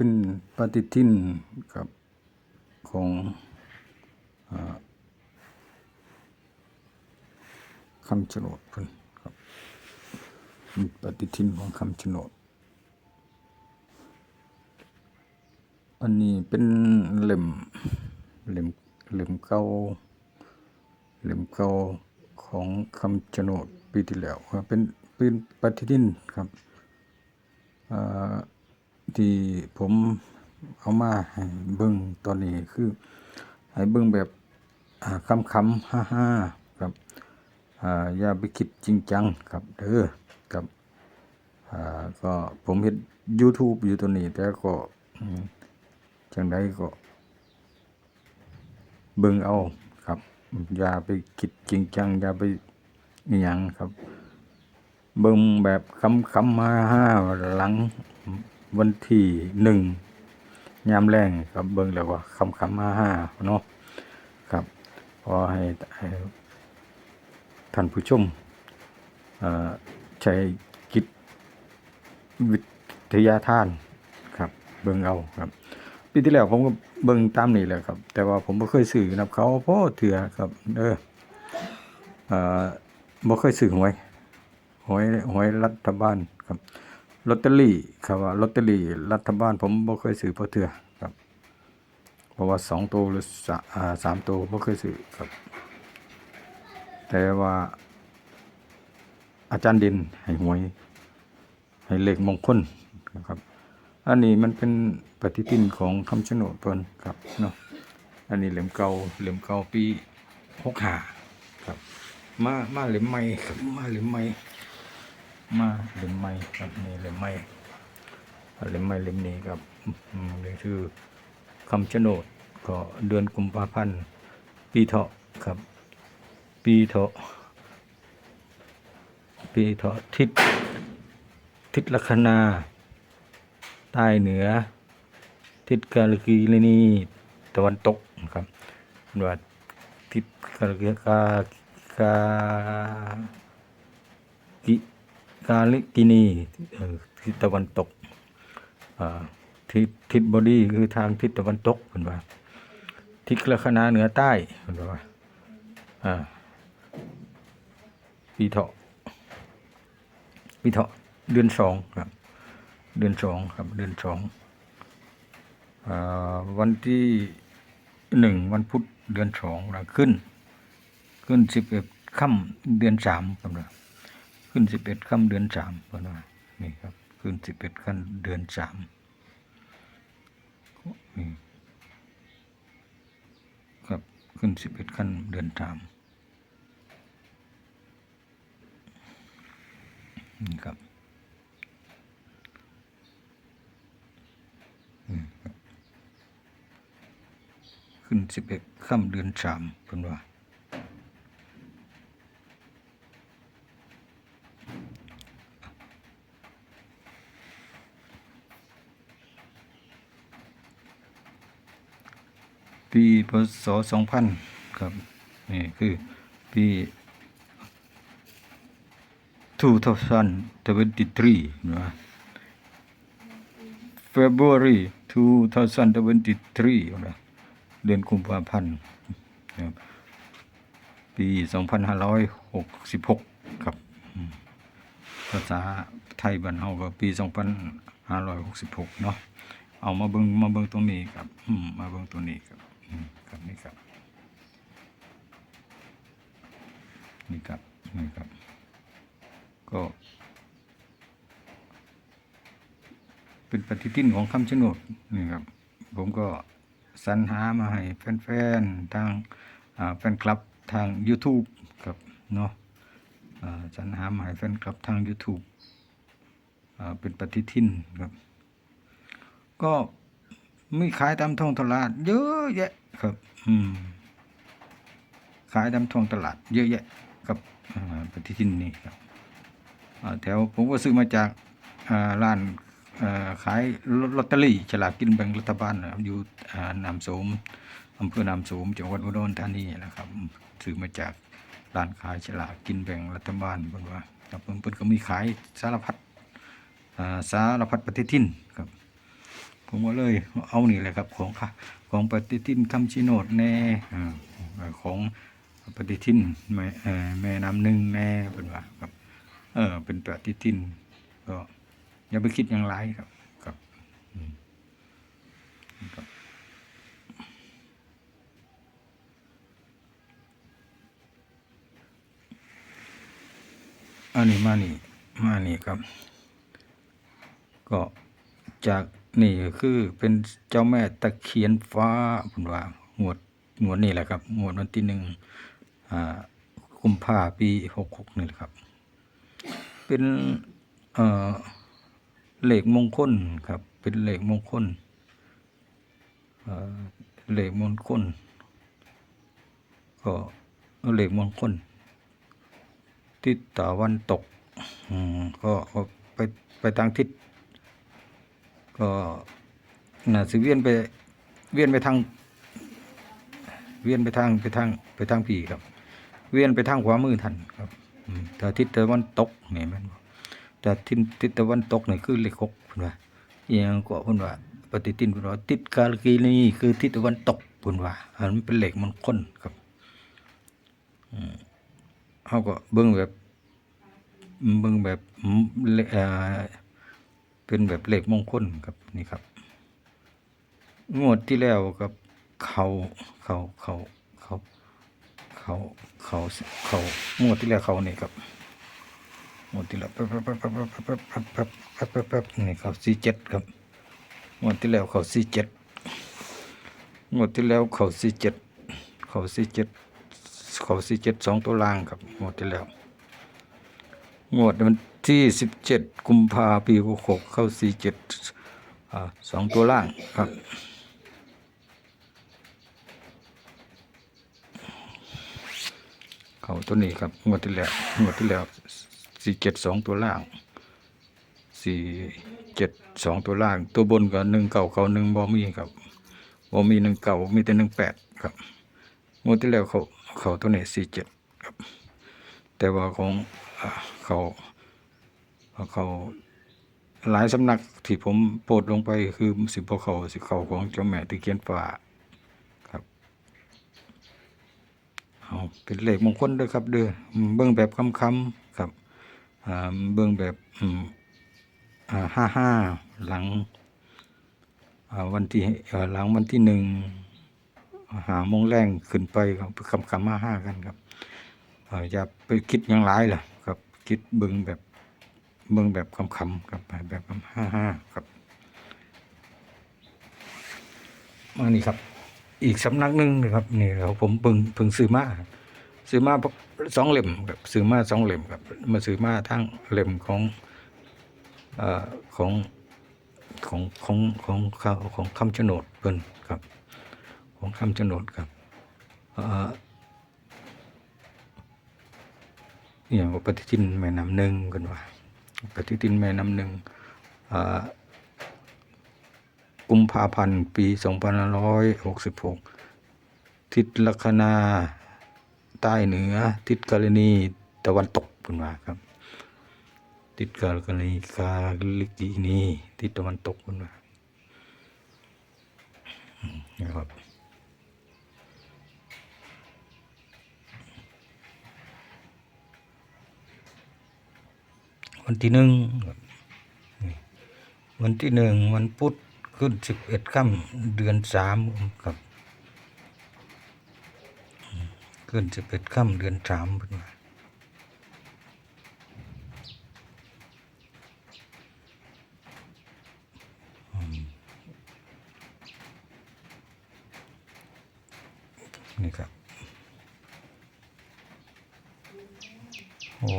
เป็นปฏิทินกับของอคำชะโนดเพิ่นครับเป็นปฏิทินของคำชะโนดอันนี้เป็นเล่มเล่มเล่มเก่าเล่มเก่าของคำชะโนดปีที่แล้วครับเป็นเป็นปฏิทินครับอ่า ที่ผมเอามาให้เบิ่งตอนนี้คือให้เบิ่งแบบคำคำฮ่าฮ่าครับอย่าไปคิดจริงจังครับเด้อครับก็ผมเห็น YouTube อยู่ตัวนี้ แต่ก็อืมจังไดก็ เบิ่งเอาครับ อย่าไปคิดจริงจัง อย่าไปอหยังครับ เบิ่งแบบคำคำๆมาห้าหลัง วันที่หนึ่งยามแรงครับเบิ่งแล้วว่าคำคำๆมาห้าเนาะครับพอให้ท่านผู้ชมใช้คิดวิทยาทานครับเบิ่งเอาครับปีที่แล้วผมก็เบิ่งตามนี่แหละครับ แต่ว่าผมบ่เคยซื้อนํเขาเพราะเถื่อครับเออ่อบ่เคยซื้อหวยหวยหวยรัฐบาลครับ ลอตเตอรี่ครับว่าลอตเตอรี่รัฐบาลผมบ่เคยซื้อเพราะเถื่อครับ เพราะว่าสองตัวหรือสามตัวบ่เคยซื้อครับ แต่ว่า อาจารย์ดินให้หวย ให้เลขมงคลนะครับ อันนี้มันเป็นปฏิทินของคำชะโนดเพิ่นครับเนาะอันนี้เหลี่ยมเก่าเหลี่ยมเก่าปีหกห้าครับ มามาเหลี่ยมใหม่ครับมาเหลี่ยมใหม่ มาเหล่มใหม่ครับนี่เหล่มใหม่เหล่มใหม่เหล่มนี้ครับอืมเรียกชื่อคำชะโนดก็เดือนกุมภาพันธ์ปีเถาะครับ ปีเถาะปีเถาะทิศทิศลัคนาใต้เหนือ ทิศกาลกีนีตะวันตกครับว่าทิศกาลกีกากา กาลิกินีทิศตะวันตกทิศทิศบอดีคือทางทิศตะวันตกเห็นว่าทิศลัคนาเหนือใต้เห็นว่าอ่าปีเถาะปีเถาะเดือนสองครับ เดือนสองครับ เดือนสองวันที่หนึ่งวันพุธเดือนสองเราขึ้น ขึ้นสิบเอ็ดค่ำเดือนสามครับนะ ขึ้นสิบเอ็ดค่ำเดือนสามครับนะนี่ครับขึ้นสิบเอ็ดค่ำเดือนสามนี่ครับขึ้นสิบเอ็ดค่ำเดือนสามนี่ครับขึ้นสิบเอ็ดค่ำเดือนสามเป็นว่า ปีพศสองพันครับนี่คือปี2023นะ February 2023นะเดือนกุมภาพันธ์นะครับปี 2566 ครับ ภาษาไทยบ้านเฮาก็ปี 2566 เนาะเอามาเบิงมาเบิงตรงนี้ครับ มาเบิงตรงนี้ครับ ครับนี่ครับ นี่ครับนี่ครับ ก็ เป็นปฏิทินของคำชะโนดนี่ครับ ผมก็สรรหามาให้แฟนๆ ทางแฟนคลับทาง YouTube ครับเนาะอ่าสรรหามาให้แฟนคลับทาง YouTube เป็นปฏิทินครับ ก็ มีขายตามท้องตลาด เยอะแยะครับ อืม ขายตามท้องตลาด เยอะแยะกับปฏิทินนี้ครับอ่แถวผมก็ซื้อมาจากร้านขายลอตเตอรี่ฉลากกินแบ่งรัฐบาลอยู่อ่านามโสมอำเภอนามโสมจังหวัดอุดรธานีนะครับซื้อมาจากร้านขายฉลากกินแบ่งรัฐบาลเพิ่นว่าครับเพิ่นเพิ่นก็มีขายสารพัดสารพัดปฏิทินครับ ผมก็เลยเอานี่แหละครับของค่ะของปฏิทินคำชิโนดแน่ของปฏิทินแม่แม่น้ำหนึ่งแน่เป็นว่าครับเออเป็นปฏิทินก็อย่าไปคิดอย่างไรครับครับอันนี้มานี่มานี่ครับ ก็จาก นี่คือเป็นเจ้าแม่ตะเคียนฟ้าผมว่าหมวดหมวดนี่แหละครับหมวดวันที่หนึ่งอ่ากุมภาปีหกหกนี่แหละครับ เป็นเหล็กมงคลครับ เป็นเหล็กมงคลเหล็กมงคลก็เหล็กมงคลทิศตะวันตกก็ไปไปทางทิศ ก็น่าสิเวียนไปเวียนไปทาง เวียนไปทางไปทางไปทางผีครับ เวียนไปทางขวามือท่านครับแต่ทิศตะวันตกนี่แมันแต่ทิศทิศตะวันตกนี่คือเลขหกพิ่นว่าอีหยังก็พิ่นว่า ปฏิทินพิ่นว่าทิศกาลกีนี่คือทิศตะวันตกพิ่นว่าอันเป็นเหลขมงคลครับเขาก็เบิ่งแบบเบิ่งแบบเลเอ่อ เป็นแบบเลขมงคลครับนี่ครับ งวดที่แล้วกับเขาเขาเขาเขาเขาเขาเขางวดที่แล้วเขานี่ครับงวดที่แล้วปั๊บปั๊บปั๊บปั๊บปั๊บปั๊บปั๊บปั๊บปั๊บปั๊บนี่เขาสี่เจ็ดครับงวดที่แล้วเขาสี่เจ็ดงวดที่แล้วเขาสี่เจ็ดเขาสี่เจ็ดเขาสี่เจ็ดสองตัวล่างครับงวดที่แล้ว งวดวันที่สิบเจ็ดกุมภาปีหกหกเข้าสี่เจ็ดสองตัวล่างครับ เขาตัวนี้ครับ งวดที่แล้วงวดที่แล้วสี่เจ็ดสองตัวล่างสี่เจ็ดสองตัวล่าง ตัวบนก็หนึ่งเก่าเขาหนึ่งบอมีครับบอมีหนึ่งเก่ามีแต่หนึ่งแปดครับงวดที่แล้วเขาเขาตัวนี้สี่เจ็ดครับ แต่ว่าของอ่า เขาเขาหลายสำนักที่ผมโปรดลงไปคือสิบพเขาสิเขาของเจ้าแม่ตะเคียนฟ้าครับเอาเป็นเลขมงคลด้วยครับเด้อเบิ่งแบบคำคำครับเบิ่งแบบห้าห้าหลังวันที่หลังวันที่หนึ่งหามงแรงขึ้นไปครับคำคำมาห้ากันครับเอ่ออย่าไปคิดอย่างไรล่ะ คิดเบิ่งแบบเบิ่งแบบคำคำครับแบบคำห้าห้าครับ มานี่ครับ อีกสำนักหนึ่งนะครับนี่เราผมเบิ่งเพิ่งซื้อมาซื้อมาสองเล่มครับซื้อมาสองเล่มครับมาซื้อมาทั้งเล่มของเอ่อของของของของของของคำชโนดเพิ่นครับ ของคำชโนดครับเอย่างปฏิทินแม่น้ำหนึ่งกันว่าปฏิทินแม่น้ำหนึ่งกุมภาพันธ์ปีสองพันร้อยหกสิบหกทิศลัคนาใต้เหนือ ทิศกาลนีตะวันตกกันว่าครับ ทิศกาลนีกาลิกีนีทิศตะวันตกกันว่าอืมนะครับ วันที่หนึ่งวันที่หนึ่งวันพุธขึ้นสิบเอ็ดค่ำเดือนสามครับ ขึ้นสิบเอ็ดค่ำเดือนสามเป็นว่านี่ครับ โอ้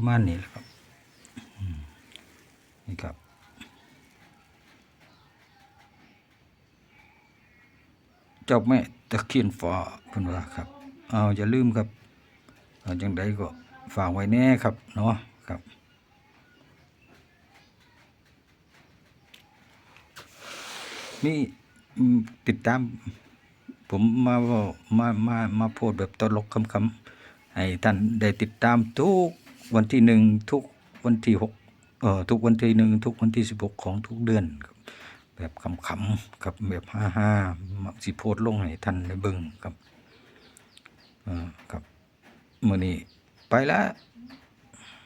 ประมาณนี้แหละครับนี่ครับเจ้าแม่ตะเคียนฟ้าเพิ่นว่าครับเอาอย่าลืมครับอาจังใดก็ฝากไว้แน่ครับเนาะครับนี่ติดตาม ผมมาว่ามามามาโพดแบบตลกคำๆให้ท่านได้ติดตามทุก วันที่หนึ่งทุกวันที่หกเอ่อทุกวันที่หนึ่งทุกวันที่สิบหกของทุกเดือนครับแบบขำๆครับแบบห้าห้าๆมาสิโพดลงให้ท่านได้เบิ่งครับเออครับมื่อนี้ไปแล้ว